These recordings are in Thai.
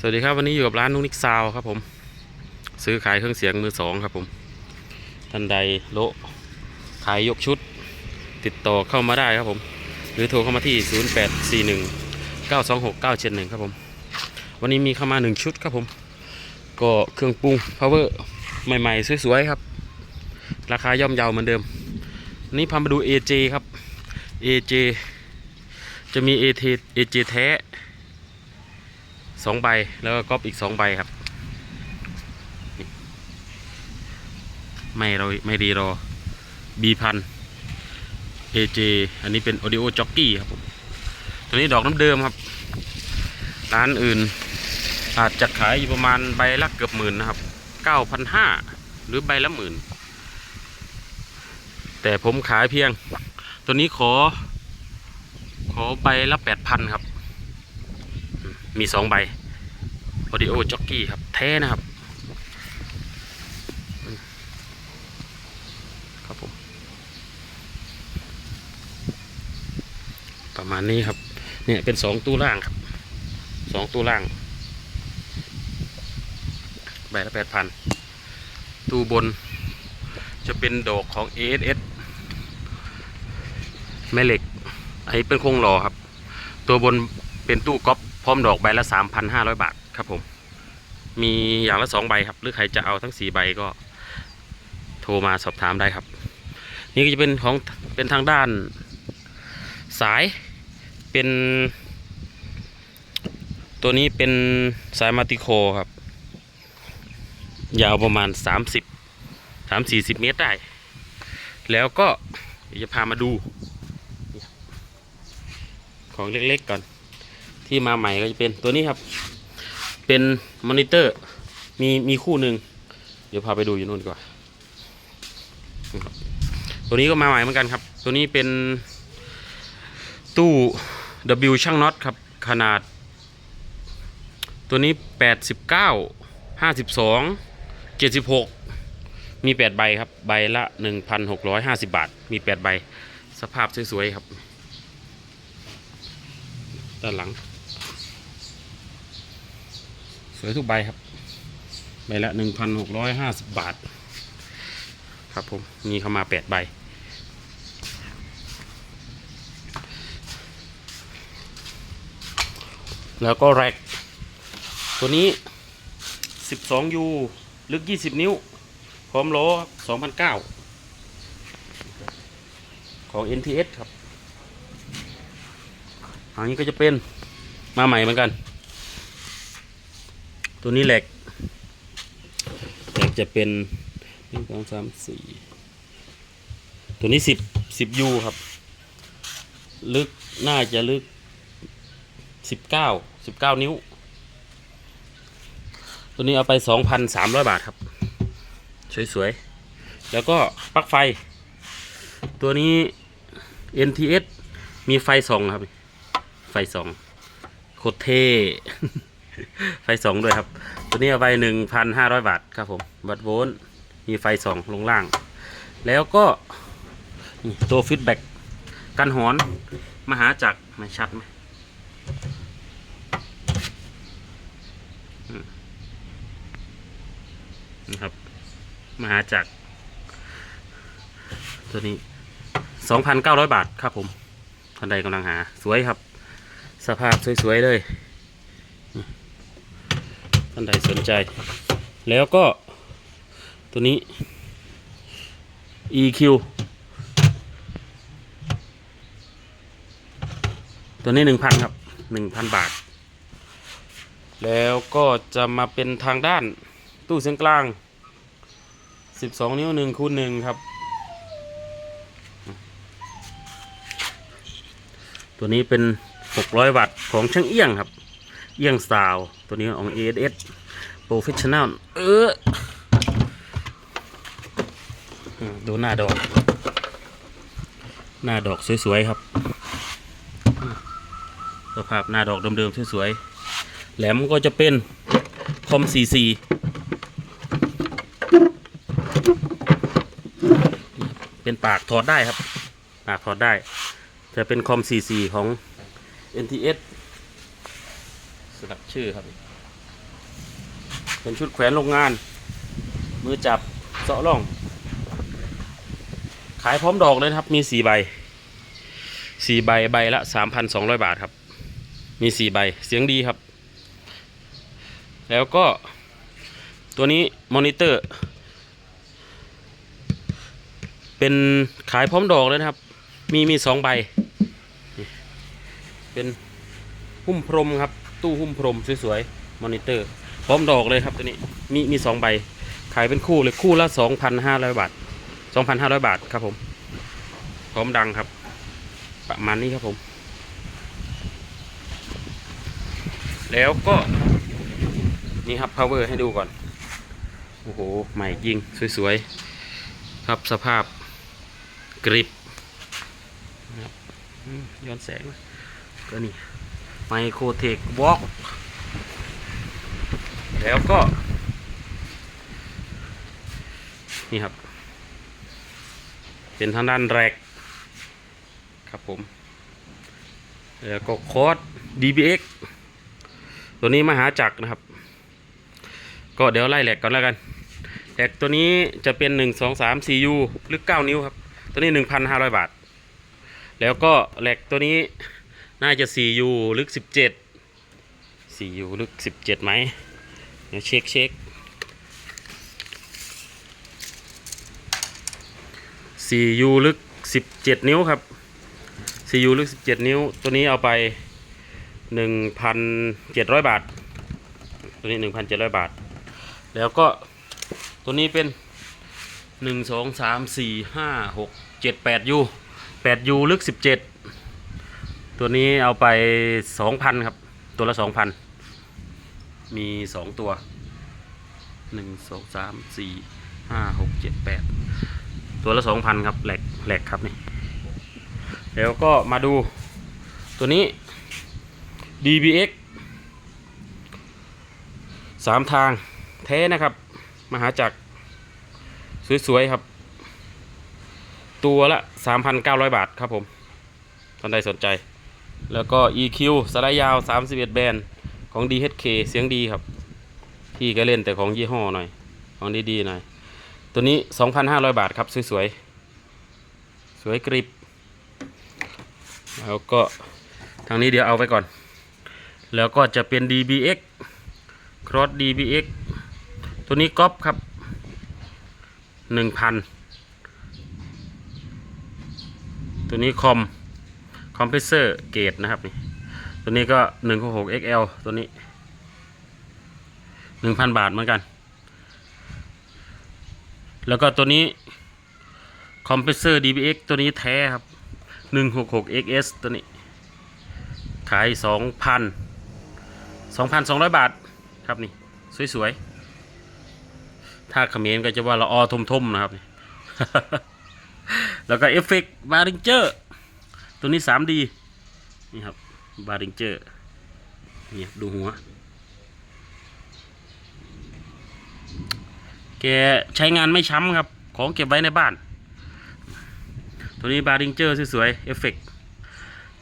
สวัสดีครับวันนี้อยู่กับร้านนุกนิกซาวครับผม ซื้อขายเครื่องเสียงมือสองครับผมท่านใดโละขายยกชุด ติดต่อเข้ามาได้ครับผม หรือโทรเข้ามาที่ 0841 926 971 ครับผม วันนี้มีเข้ามา 1 ชุดครับผม ก็เครื่องปรุง power ใหม่ๆ สวยๆครับ ราคาย่อมเยาเหมือนเดิมนนี้พามาดู AJ ครับ AJ จะมี AT AJ แท้ สองใบแล้วก็ก๊อปอีกสองใบครับ ไม่เราไม่รีรอ B พัน AJ อันนี้เป็น Audio Jockey ครับผมตัวนี้ดอกน้ำเดิมครับ ร้านอื่นอาจจะขายอยู่ประมาณใบละเกือบหมื่นนะครับ9,500หรือใบละหมื่น แต่ผมขายเพียง ตัวนี้ขอ ขอใบละ8,000ครับ มีสองใบ Audio Jockey ครับ แท้นะครับ ครับผม ประมาณนี้ครับ เนี่ยเป็นสองตู้ล่างครับ สองตู้ล่าง ใบละแปดพัน ตู้บนจะเป็นดอกของ ASS แม่เหล็กอันนี้เป็นโครงหล่อครับ ตัวบนเป็นตู้ก๊อป พร้อมดอกใบละ 3,500 บาทครับผม มีอย่างละสองใบครับ หรือใครจะเอาทั้งสี่ใบก็โทรมาสอบถามได้ครับ นี่ก็จะเป็นของเป็นทางด้านสายเป็น ตัวนี้เป็นสายมาติโคครับ ยาวประมาณ 30 3 40 เมตรได้ แล้วก็จะพามาดู ของเล็กๆก่อน ที่มาใหม่ก็จะเป็นตัวนี้ครับ เป็นมอนิเตอร์ มีมีคู่หนึ่ง เดี๋ยวพาไปดูอยู่นู่นดีกว่า ตัวนี้ก็มาใหม่เหมือนกันครับ ตัวนี้เป็นตู้ W ช่างน็อตครับ ขนาด ตัวนี้ 89 52 76มี 8 ใบครับ ใบละ 1,650 บาท มี 8 ใบ สภาพสวย ๆ ครับ ด้านหลัง วยทุกใบครับใบละ1,650บาท ครับผมมีเข้ามา8ใบ แล้วก็แร็กตัวนี้ 12U ลึก20นิ้ว พร้อมล้อ2,009ของ NTS ครับอันนี้ก็จะเป็นมาใหม่เหมือนกัน ตัวนี้แหลกแหลกจะเป็นหนึ่งสองสามสี่ตัวนี้สิบสิบยูครับ ลึกน่าจะลึกสิบเก้าสิบเก้านิ้ว ตัวนี้เอาไปสองพันสามร้อยบาทครับ สวยๆ แล้วก็ปลั๊กไฟ ตัวนี้ NTS มีไฟส่องครับ ไฟสองโคตรเท่ ไฟสองด้วยครับ ตัวนี้เอาไปหนึ่งพันห้าร้อยบาทครับผมวัตโวลต์มีไฟสองลงล่าง แล้วก็ตัวฟีดแบ็กกันหอนมหาจักรไม่ชัดไหมนี่ครับ มหาจักรตัวนี้สองพันเก้าร้อยบาทครับผมท่านใดกำลังหา สวยครับ สภาพสวยๆเลย ท่านใดสนใจ แล้วก็ตัวนี้ EQ ตัวนี้หนึ่งพันครับหนึ่งพันบาท แล้วก็จะมาเป็นทางด้านตู้เสียงกลาง 12 นิ้ว1คูณ1ครับ ตัวนี้เป็น 600 วัตต์ของช่างเอี้ยงครับ เอี้ยงซาว ตัวนี้ของ ASS Professional เออดูหน้าดอก หน้าดอกสวยๆครับ สภาพหน้าดอกเดิมๆสวยๆ แหลมก็จะเป็นคอม 44เป็นปากถอดได้ครับ ปากถอดได้ จะเป็นคอม 44 ของ NTS สลับชื่อครับ เป็นชุดแขวนโรงงาน มือจับเสาะล่อง ขายพร้อมดอกเลยครับ มีสี่ใบสี่ใบใบละสามพันสองร้อยบาทครับ มีสี่ใบเสียงดีครับ แล้วก็ตัวนี้มอนิเตอร์ เป็นขายพร้อมดอกเลยนะครับ มีมีสองใบ เป็นหุ้มพรมครับ ตู้หุ้มพรมสวยๆ มอนิเตอร์ พร้อมดอกเลยครับตัวนี้ มีมีสองใบ ขายเป็นคู่เลยคู่ละสองพันห้าร้อยบาทสองพันห้าร้อยบาทครับผม พร้อมดังครับ ประมาณนี้ครับผม แล้วก็ นี่ครับ power ให้ดูก่อน โอ้โห ใหม่จริงสวยๆ ครับสภาพกริบย้อนแสงก็นี่ ไมโครเทควอล์กแล้วก็ นี่ครับ เป็นทางด้านแรกครับผม แล้วก็คอร์ด DBX ตัวนี้มาหาจักรนะครับ ก็เดี๋ยวไล่แหลกก่อนแล้วกันแหลกตัวนี้จะเป็น 1 2 3 4 U ลึก 9 นิ้วครับ ตัวนี้ 1,500 บาท แล้วก็แหลกตัวนี้ น่าจะ4 U ลึก 17 4 U ลึก 17ไหมเดี๋ยวเช็คเช็ค4 U ลึก 17 นิ้วครับ4 U ลึก 17 นิ้ว ตัวนี้เอาไป 1,700 บาท ตัวนี้ 1,700 บาท แล้วก็ตัวนี้เป็น 1 2 3 4 5 6 7 8 U 8 U ลึก 17 ตัวนี้เอาไป2,000ครับ ตัวละ2,000มี2ตัว1 2 3 4 5 6 7 8ตัวละ2,000ครับแหลกแหลกครับนี่แล้วก็มาดูตัวนี้ DBX สามทางแท้นะครับ มหาจักรสวยๆครับ ตัวละ 3,900 บาทครับผมท่านใดสนใจ แล้วก็ EQ สไลด์ยาว 31 แบนของ DHK เสียงดีครับ พี่ก็เล่นแต่ของยี่ห้อหน่อย ของดีๆหน่อย ตัวนี้ 2,500 บาทครับ สวยๆ สวยกริบ แล้วก็ทางนี้เดี๋ยวเอาไปก่อน แล้วก็จะเป็น DBX Cross DBX ตัวนี้ก๊อปครับ 1,000 ตัวนี้คอม คอมเพรสเซอร์เกตนะครับนี่ตัวนี้ก็166 XL ตัวนี้1,000บาทเหมือนกัน แล้วก็ตัวนี้คอมเพรสเซอร์ DBX ตัวนี้แท้ครับ166 XS ตัวนี้ ขาย2,000 2,200บาทครับนี่ สวยๆ ถ้าเขมรก็จะว่าละออทมๆนะครับ แล้วก็เอฟเฟกต์บาริงเจอร์ ตัวนี้ 3D นี่ครับบาริงเจอร์นี่ดูหัว แกใช้งานไม่ช้ำครับ ของเก็บไว้ในบ้าน ตัวนี้บาริงเจอร์สวยๆเอฟเฟกต์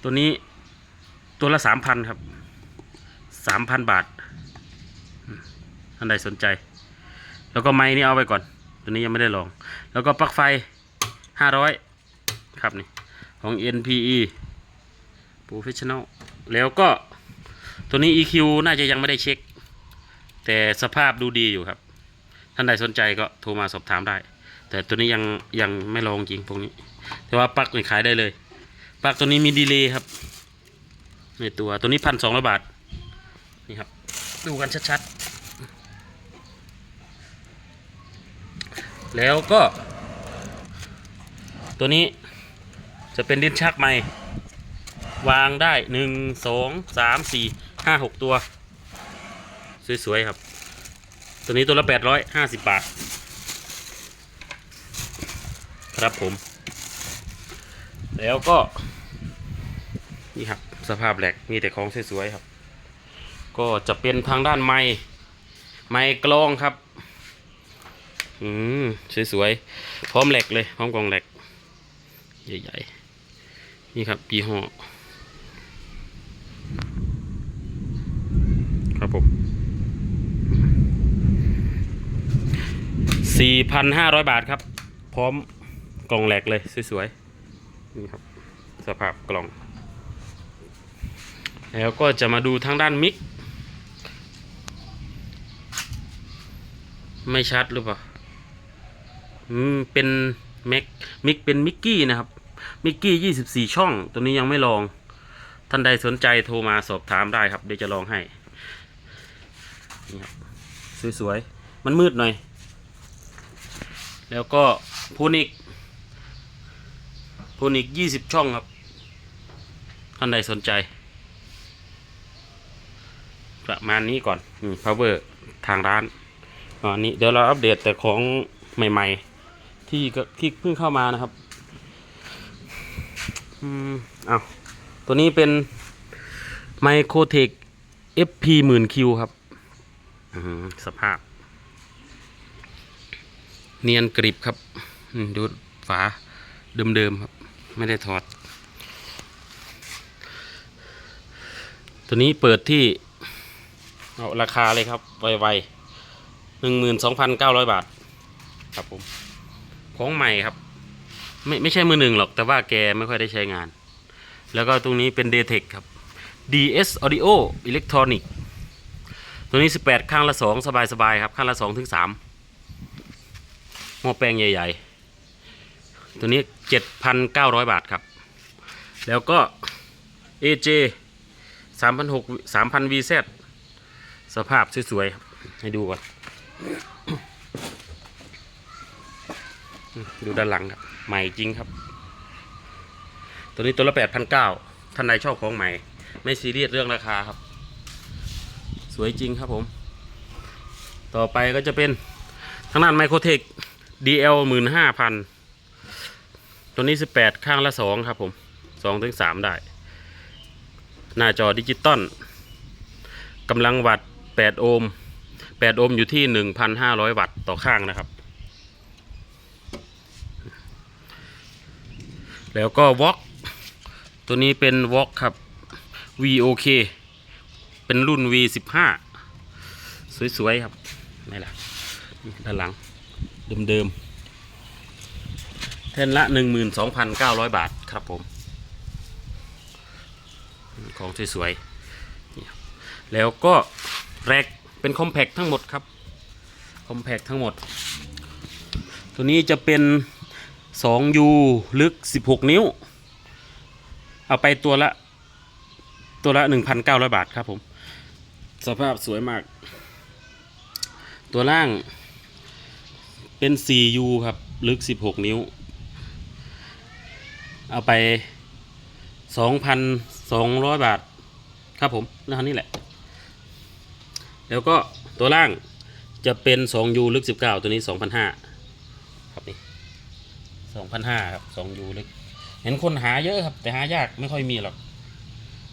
ตัวนี้ตัวละ 3,000 ครับ 3,000 บาทท่านใดสนใจ แล้วก็ไม้นี่เอาไปก่อน ตัวนี้ยังไม่ได้ลอง แล้วก็ปลั๊กไฟ 500 ครับนี่ ของ NPE Professional แล้วก็ตัวนี้ EQ น่าจะยังไม่ได้เช็ค แต่สภาพดูดีอยู่ครับ ท่านใดสนใจก็โทรมาสอบถามได้ แต่ตัวนี้ยังยังไม่ลองจริงพวกนี้ แต่ว่าปลั๊กนี่ขายได้เลยปลั๊กตัวนี้มีดีเลย์ครับ ในตัวตัวนี้พันสองร้อยบาท นี่ครับ ดูกันชัดๆ แล้วก็ ตัวนี้ จะเป็นดิ้นชักใหม่วางได้หนึ่งสองสามสี่ห้าหกตัว สวย ๆ ครับ ตัวนี้ตัวละแปดร้อยห้าสิบบาท ครับผม แล้วก็ นี่ครับ สภาพแหลกมีแต่ของสวย ๆ ครับ ก็จะเป็นทางด้านไม้ไม้กลองครับ อืม สวย ๆ พร้อมแหลกเลย พร้อมกล่องแหลก ใหญ่ ๆ นี่ครับปีห่อครับผมสี่พันห้าร้อยบาทครับ พร้อมกล่องแหลกเลย สวยๆ นี่ครับ สภาพกล่อง แล้วก็จะมาดูทางด้านมิก ไม่ชัดหรือเปล่า อืม เป็นแม็กมิกเป็นมิกกี้นะครับ มิกกี้ยี่สิบสี่ช่อง ตัวนี้ยังไม่ลอง ท่านใดสนใจโทรมาสอบถามได้ครับ เดี๋ยวจะลองให้ นี่ครับ สวยๆ มันมืดหน่อย แล้วก็พูนิกพูนิกยี่สิบช่องครับ ท่านใดสนใจ ประมาณนี้ก่อนอืม power ทางร้านอันนี้เดี๋ยวเราอัปเดตแต่ของใหม่ ๆ ที่ก็ที่เพิ่งเข้ามานะครับ อืมเอาตัวนี้เป็น Microtech FP หมื่นคิวครับสภาพ เนียนกริบครับดูฝาเดิมๆครับ ไม่ได้ถอด ตัวนี้เปิดที่ เอาราคาเลยครับ ไวๆหนึ่งหมื่นสองพันเก้าร้อยบาท ครับผม ของใหม่ครับ ไม่ไม่ใช่มือหนึ่งหรอกแต่ว่าแกไม่ค่อยได้ใช้งาน แล้วก็ตรงนี้เป็น d t e c ครับ DS Audio Electronic ตัวนี้ 18 ข้างละ 2 สบายๆครับ ข้างละ 2 ถึง 3 หม้อแปลงใหญ่ๆ ตัวนี้ 7,900 บาทครับ แล้วก็ AJ 3,600 3,000 VZ สภาพสวยๆครับให้ดูก่อน ดูด้านหลังครับ ใหม่จริงครับ ตัวนี้ตัวละ8,900ท่านใดชอบของใหม่ ไม่ซีเรียสเรื่องราคาครับ สวยจริงครับผม ต่อไปก็จะเป็นทางด้านไมโครเทค DL หมื่นห้าพันตัวนี้18ข้างละ2ครับผม2ถึง3ได้ หน้าจอดิจิตอลกำลังวัตต์8โอห์ม8โอห์มอยู่ที่ 1,500 วัตต์ต่อข้างนะครับ แล้วก็วอล์กตัวนี้เป็นวอล์กครับ VOK เป็นรุ่น V15 สวย ๆ ครับนี่แหละด้านหลัง เดิม ๆ แท่นละ 12,900 บาทครับผม ของสวย ๆ แล้วก็แร็กเป็นคอมแพคทั้งหมดครับ คอมแพคทั้งหมด ตัวนี้จะเป็น 2U ลึก 16 นิ้ว เอาไปตัวละ ตัวละ 1,900 บาทครับผม สภาพสวยมาก ตัวล่างเป็น 4U ครับ ลึก 16 นิ้ว เอาไป 2,200 บาท ครับผมแล้วเท่นี้แหละ แล้วก็ตัวล่างจะเป็น 2U ลึก 19 ตัวนี้ 2,500 2,500ครับ 2U ลึก เห็นคนหาเยอะครับ แต่หายากไม่ค่อยมีหรอก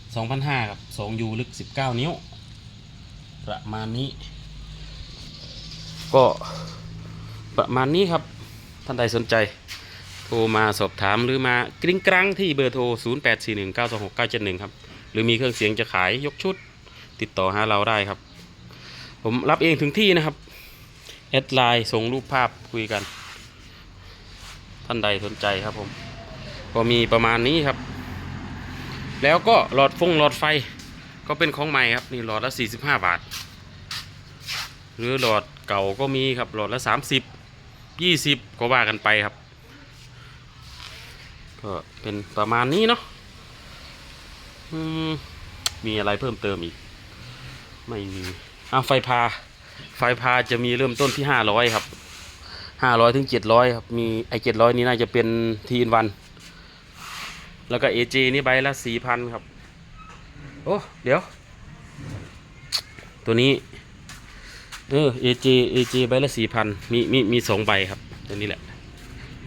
2,500ครับ 2U ลึก19นิ้ว ประมาณนี้ ก็ประมาณนี้ครับ ท่านใดสนใจ โทรมาสอบถามหรือมากริ้งกรังที่เบอร์โทร 0841926971 ครับ หรือมีเครื่องเสียงจะขายยกชุด ติดต่อหาเราได้ครับ ผมรับเองถึงที่นะครับแอดไลน์ส่งรูปภาพคุยกัน ท่านใดสนใจครับผม ก็มีประมาณนี้ครับ แล้วก็หลอดฟงหลอดไฟก็เป็นของใหม่ครับนี่หลอดละ 45 บาท หรือหลอดเก่าก็มีครับหลอดละ 30 20 ก็ว่ากันไปครับ ก็เป็นประมาณนี้เนาะมมีอะไรเพิ่มเติมอีก ไม่มีอะไฟพา ไฟพาจะมีเริ่มต้นที่ 500 ครับ 500ถึง700ครับ มีไอ700นี้น่าจะเป็นทีนวัน แล้วก็ AJ นี่ใบละ4,000ครับ โอ้ เดี๋ยว ตัวนี้ เออ AJ AJ ใบละ4,000มีมีมีสองใบครับ ตัวนี้แหละ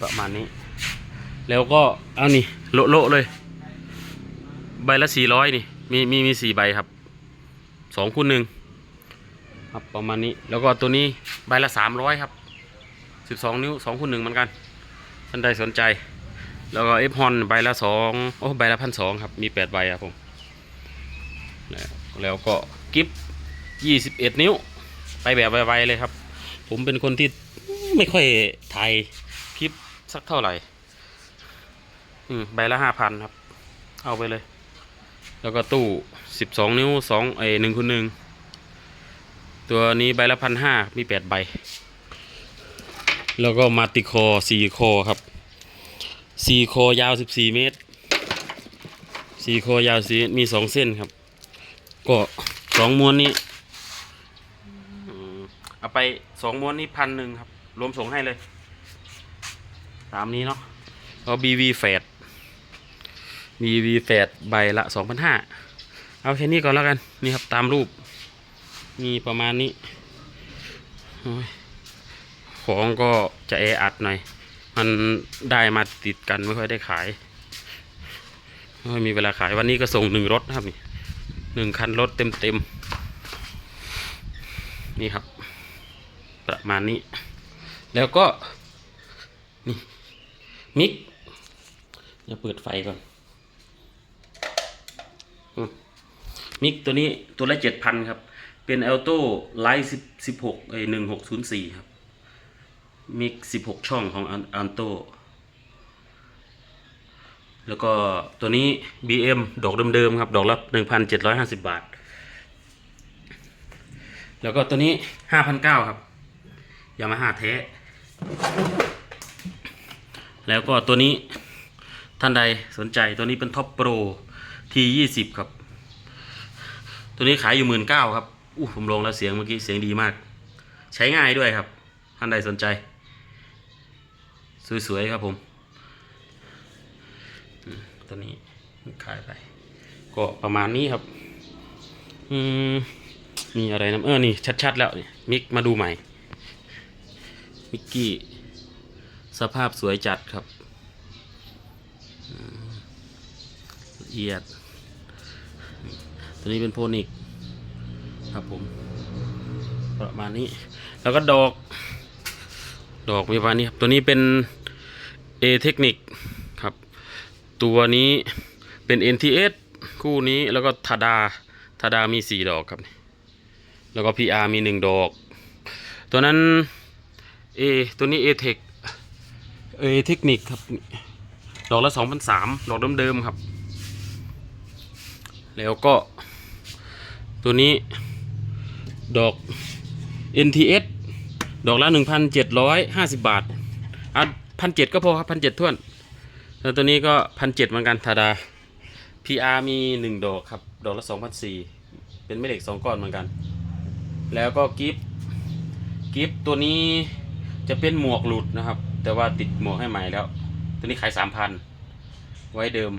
ประมาณนี้ แล้วก็ เอานี่ โลโลเลย ใบละ400นี่ มีมีมีสี่ใบครับ สองคูณหนึ่งครับประมาณนี้ แล้วก็ตัวนี้ใบละ300ครับ 12 นิ้ว2คูณหนึ่งเหมือนกันท่านใดสนใจ แล้วก็เอฟฮอนใบละสองโอ้ใบละพันสองครับ มีแปดใบครับผม แล้วแล้วก็กิฟยี่สิบเอ็ดนิ้ว ไปแบบไวๆเลยครับ ผมเป็นคนที่ไม่ค่อยถ่ายคลิปสักเท่าไหร่อืมใบละห้าพันครับ เอาไปเลย แล้วก็ตู้สิบสองนิ้วสองไอหนึ่งคูณหนึ่งตัวนี้ใบละพันห้ามีแปดใบ แล้วก็มาติคอสี่คอครับสี่คอยาวสิบสี่เมตรสี่คอยาวสีมีสองเส้นครับ ก็สองม้วนนี้เอาไปสองม้วนนี้พันหนึ่งครับ รวมส่งให้เลย ตามนี้เนาะแล้วบีวีแฟดบีวีแฟดใบละสองพันห้าเอาแค่นี้ก่อนแล้วกัน นี่ครับตามรูป มีประมาณนี้โอ้ย ของก็จะแออัดหน่อย มันได้มาติดกันไม่ค่อยได้ขายไม่มีเวลาขายวันนี้ก็ส่งหนึ่งรถนะครับนี่หนึ่งคันรถเต็มเต็มๆนี่ครับ ประมาณนี้ แล้วก็ นี่ มิกเดี๋ยวเปิดไฟก่อน มิกตัวนี้ตัวละเจ็ดพันครับ เป็น a l t o Light สิบสิบหกไอหนึ่งหกศูนย์สี่ครับ มิกสิบหกช่องของอันโตแล้วก็ตัวนี้ BM ดอกเดิมๆครับ ดอกละหนึ่งพันเจ็ดร้อยห้าสิบบาท แล้วก็ตัวนี้ห้าพันเก้าครับยามาฮ่าเทสแล้วก็ตัวนี้ท่านใดสนใจตัวนี้เป็นท็อปโปรทียี่สิบครับ ตัวนี้ขายอยู่หมื่นเก้าครับอู้ผมลองแล้วเสียงเมื่อกี้เสียงดีมาก ใช้ง่ายด้วยครับ ท่านใดสนใจ สวยๆครับผมตัวนี้ขายไป ก็ประมาณนี้ครับ อืมมีอะไรนะเออ นี่ ชัด ๆ แล้วนี่มิกมาดูใหม่ มิกกี้ สภาพสวยจัดครับละเอียด ตัวนี้เป็นโพนิก ครับผม ประมาณนี้ แล้วก็ดอก ดอกมีประมาณนี้ครับตัวนี้เป็น A เทคนิคครับ ตัวนี้เป็น NTS คู่นี้แล้วก็ทาดาทาดามี 4 ดอกครับ แล้วก็ PR มี 1 ดอก ตัวนั้น A ตัวนี้ A Tech A เทคนิคครับ ดอกละ2,003ดอกเดิมๆครับ แล้วก็ตัวนี้ดอก NTS ดอกละ1,750บาทอะพันเจ็ดก็พอครับพันเจ็ดท้วนแล้วตัวนี้ก็พันเจ็ดเหมือนกันธาดา PR มีหนึ่งดอกครับ ดอกละสองพันสี่เป็นแม่เหล็กสองก้อนเหมือนกัน แล้วก็กิฟกิฟตัวนี้จะเป็นหมวกหลุดนะครับ แต่ว่าติดหมวกให้ใหม่แล้ว ตัวนี้ขายสามพันไว้เดิม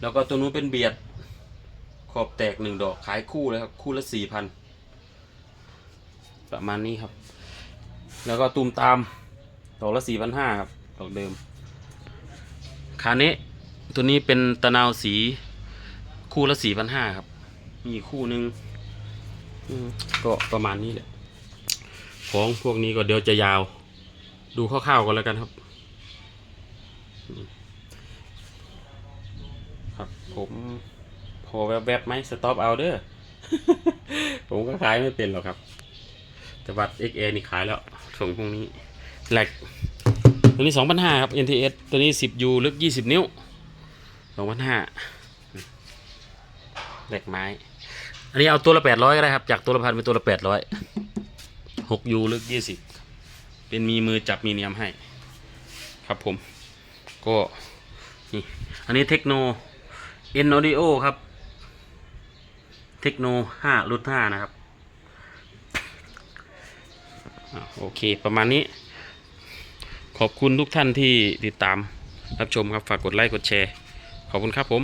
แล้วก็ตัวนู้นเป็นเบียด ขอบแตกหนึ่งดอกขายคู่เลยครับ คู่ละสี่พันประมาณนี้ครับ แล้วก็ตูมตามดอกละสี่พันห้าครับดอกเดิมคาเนะตัวนี้เป็นตะนาวสีคู่ละสี่พันห้าครับ มีคู่หนึ่งก็ประมาณนี้แหละ ของพวกนี้ก็เดี๋ยวจะยาว ดูคร่าวๆกันแล้วกันครับ ครับผมพอแวบๆไหมสต็อปเอาเด้อผมก็ขายไม่เป็นหรอกครับ แต่วัด XA นี่ขายแล้ว ส่งพวกนี้แหลกตัวนี้สองพันห้าครับ NTS ตัวนี้สิบยูลึกยี่สิบนิ้วสองพันห้าเหลกไม้ อันนี้เอาตัวละแปดร้อยก็ได้ครับ จากตัวละพันเป็นตัวละแปดร้อยหกยูลึกยี่สิบเป็นมีมือจับมีเนียมให้ ครับผม ก็นี่อันนี้เทคโนเอ็นอดิโอครับ เทคโนห้ารุ่นห้านะครับ โอเคประมาณนี้ ขอบคุณทุกท่านที่ติดตามรับชมครับฝากกดไลค์กดแชร์ ขอบคุณครับผม